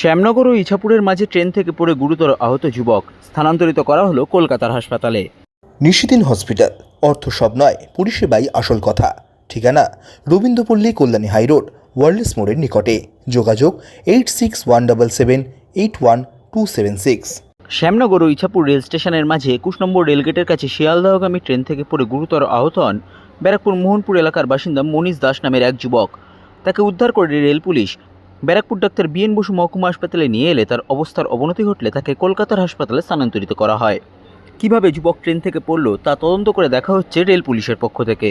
শ্যামনগর ও ইছাপুরের মাঝে ট্রেন থেকে পড়ে গুরুতর আহত যুবক। স্থানান্তরিত করা হলো কলকাতার হাসপাতালে। নিশিদিন হসপিটাল। অর্থ সব নয় পরিষেবাই আসল কথা। ঠিকানা রবীন্দ্রপল্লী কল্যাণী হাইরোড ওয়ার্ল্ডস মোড়ের নিকটে। যোগাযোগ eight six one double seven eight one two seven six. Shyamnagar ও ইছাপুর রেল স্টেশনের মাঝে একুশ নম্বর রেলগেটের কাছে শিয়ালদাহগামী ট্রেন থেকে পড়ে গুরুতর আহত হন ব্যারাকপুর মোহনপুর এলাকার বাসিন্দা মনীষ দাস নামের এক যুবক। তাকে উদ্ধার করে rail police Barrackpore doctor B N Basu মহকুমা হাসপাতালে নিয়ে এলে তার অবস্থার অবনতি ঘটলে তাকে কলকাতার হাসপাতালে স্থানান্তরিত করা হয়। কীভাবে যুবক ট্রেন থেকে পড়ল তা তদন্ত করে দেখা হচ্ছে রেল পুলিশের পক্ষ থেকে।